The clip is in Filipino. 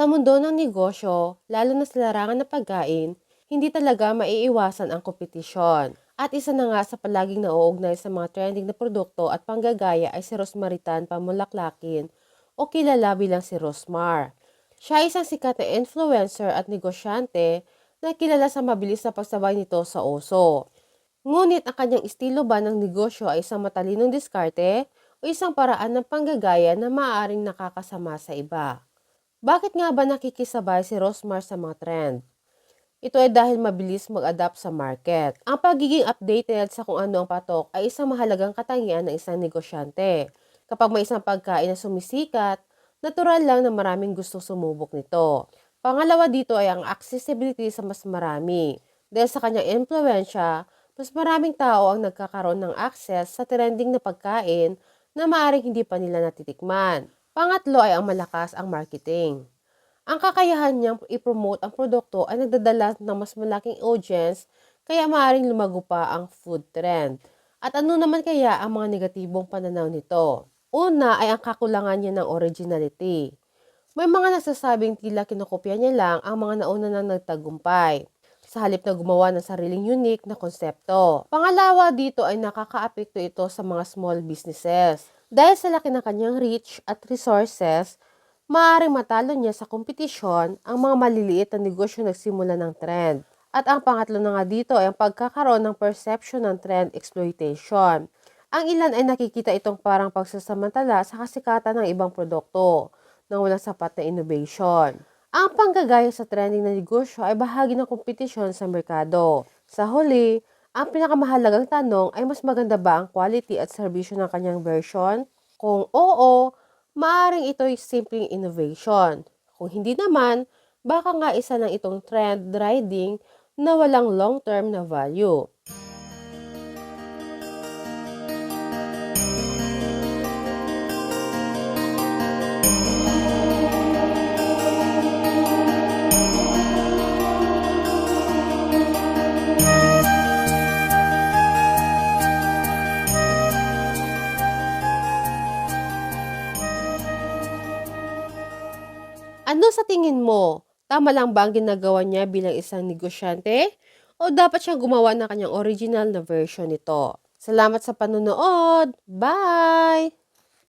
Sa mundo ng negosyo, lalo na sa larangan ng pagkain, hindi talaga maiiwasan ang kompetisyon. At isa na nga sa palaging nauugnay sa mga trending na produkto at panggagaya ay si Rosmaritan Pamulaklakin o kilala bilang si Rosmar. Siya ay isang sikat na influencer at negosyante na kilala sa mabilis na pagsabay nito sa oso. Ngunit ang kanyang estilo ba ng negosyo ay isang matalinong diskarte o isang paraan ng panggagaya na maaaring nakakasama sa iba? Bakit nga ba nakikisabay si Rosmar sa mga trend? Ito ay dahil mabilis mag-adapt sa market. Ang pagiging updated sa kung ano ang patok ay isang mahalagang katangian ng isang negosyante. Kapag may isang pagkain na sumisikat, natural lang na maraming gusto sumubok nito. Pangalawa dito ay ang accessibility sa mas marami. Dahil sa kanyang impluensya, mas maraming tao ang nagkakaroon ng access sa trending na pagkain na maaaring hindi pa nila natitikman. Pangatlo ay ang malakas ang marketing. Ang kakayahan niyang i-promote ang produkto ay nagdadala ng mas malaking audience kaya maaaring lumago pa ang food trend. At ano naman kaya ang mga negatibong pananaw nito? Una ay ang kakulangan niya ng originality. May mga nagsasabing tila kinokopya niya lang ang mga nauna nang nagtagumpay sa halip na gumawa ng sariling unique na konsepto. Pangalawa dito ay nakakaapekto ito sa mga small businesses. Dahil sa laki ng kanyang reach at resources, maaaring matalo niya sa kompetisyon ang mga maliliit na negosyo nagsimula ng trend. At ang pangatlo na nga dito ay ang pagkakaroon ng perception ng trend exploitation. Ang ilan ay nakikita itong parang pagsasamantala sa kasikatan ng ibang produkto nang walang sapat na innovation. Ang panggagaya sa trending na negosyo ay bahagi ng kompetisyon sa merkado. Sa huli, ang pinakamahalagang tanong ay mas maganda ba ang quality at serbisyo ng kanyang version? Kung oo, maaaring ito'y simpleng innovation. Kung hindi naman, baka nga isa lang itong trend riding na walang long-term na value. Ano sa tingin mo? Tama lang ba ang ginagawa niya bilang isang negosyante? O dapat siyang gumawa ng kanyang original na version nito? Salamat sa panonood! Bye!